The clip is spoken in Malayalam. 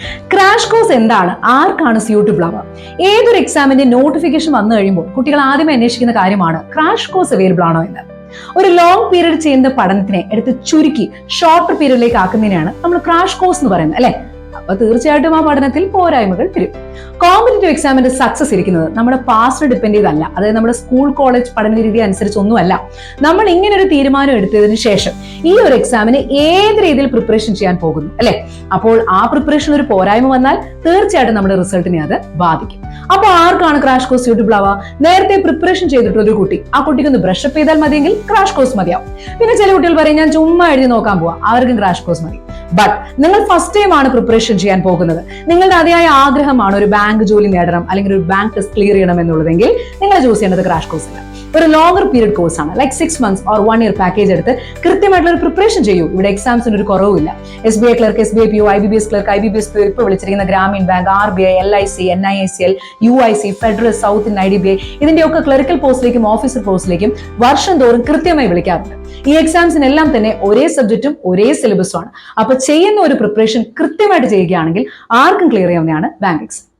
ക്രാഷ് കോഴ്സ് എന്താണ്? ആർക്കാണ് സ്യൂട്ടബിൾ ആവുക ഏതൊരു എക്സാമിന്റെ നോട്ടിഫിക്കേഷൻ വന്നു കഴിയുമ്പോൾ കുട്ടികൾ ആദ്യം അന്വേഷിക്കുന്ന കാര്യമാണ് ക്രാഷ് കോഴ്സ് അവൈലബിൾ ആണോ എന്ന്. ഒരു ലോങ് പീരീഡ് ചെയ്യുന്ന പഠനത്തിനെ എടുത്ത് ചുരുക്കി ഷോർട്ടർ പീരീഡിലേക്ക് ആക്കുന്നതിനാണ് നമ്മൾ ക്രാഷ് കോഴ്സ് എന്ന് പറയുന്നത് അല്ലെ? അപ്പൊ തീർച്ചയായിട്ടും ആ പഠനത്തിൽ പോരായ്മകൾ വരും. കോമ്പറ്റേറ്റീവ് എക്സാമിന്റെ സക്സസ് ഇരിക്കുന്നത് നമ്മുടെ പാസ്റ്റ് ഡിപ്പെൻഡ് ചെയ്തല്ല അതായത് നമ്മുടെ സ്കൂൾ കോളേജ് പഠന രീതി അനുസരിച്ചൊന്നുമല്ല. നമ്മൾ ഇങ്ങനെ ഒരു തീരുമാനം എടുത്തതിന് ശേഷം ഈ ഒരു എക്സാമിന് ഏത് രീതിയിൽ പ്രിപ്പറേഷൻ ചെയ്യാൻ പോകുന്നു അല്ലെ? അപ്പോൾ ആ പ്രിപ്പറേഷൻ ഒരു പോരായ്മ വന്നാൽ തീർച്ചയായിട്ടും നമ്മുടെ റിസൾട്ടിനെ അത് ബാധിക്കും. അപ്പൊ ആർക്കാണ് ക്രാഷ് കോഴ്സ് സ്യൂട്ടബിൾ ആവുക? നേരത്തെ പ്രിപ്പറേഷൻ ചെയ്തിട്ടുള്ള ഒരു കുട്ടി. ആ കുട്ടിക്ക് ഒന്ന് ബ്രഷ് അപ്പ് ചെയ്താൽ മതിയെങ്കിൽ ക്രാഷ് കോഴ്സ് മതിയാവും. പിന്നെ ചില കുട്ടികൾ പറയും ഞാൻ ചുമ്മാ എഴുതി നോക്കാൻ പോവാം. അവർക്കും ക്രാഷ് കോഴ്സ് മതി. ബട്ട് നിങ്ങൾ ഫസ്റ്റ് ടൈം ആണ് പ്രിപ്പറേഷൻ ചെയ്യാൻ പോകുന്നത്. നിങ്ങളുടെ അതിയായ ആഗ്രഹമാണ് ഒരു ബാങ്ക് ജോലി നേടണം അല്ലെങ്കിൽ ഒരു ബാങ്ക് ടെസ്റ്റ് ക്ലിയർ ചെയ്യണം എന്നുള്ളതെങ്കിൽ നിങ്ങൾ ചൂസ് ചെയ്യേണ്ടത് ക്രാഷ് കോഴ്സ് അല്ല ഒരു ലോങ്ങർ പീരീഡ് കോഴ്സ് ആണ്. Like six months or one year package എടുത്ത് കൃത്യമായിട്ടുള്ള ഒരു പ്രിപ്പറേഷൻ ചെയ്യൂ. ഇവിടെ എക്സാംസിന് ഒരു കുറവില്ല S B I clerk S B I P O I B B S clerk I B B S P ഇപ്പോൾ വിളിച്ചിരിക്കുന്ന Grameen bank R B I L I C N I S L U I C Federal South Indian I D B I ഇതിന്റെയൊക്കെ ക്ലറിക്കൽ പോസ്റ്റിലേക്കും ഓഫീസർ പോസ്റ്റിലേക്കും വർഷം തോറും കൃത്യമായി വിളിക്കാറുണ്ട്. ഈ എക്സാംസിനെല്ലാം തന്നെ ഒരേ സബ്ജക്റ്റും ഒരേ സിലബസും ആണ്. അപ്പൊ ചെയ്യുന്ന ഒരു പ്രിപ്പറേഷൻ കൃത്യമായിട്ട് ചെയ്യുകയാണെങ്കിൽ ആർക്കും ക്ലിയർ ചെയ്യാവുന്നതാണ് ബാങ്ക് എക്സാം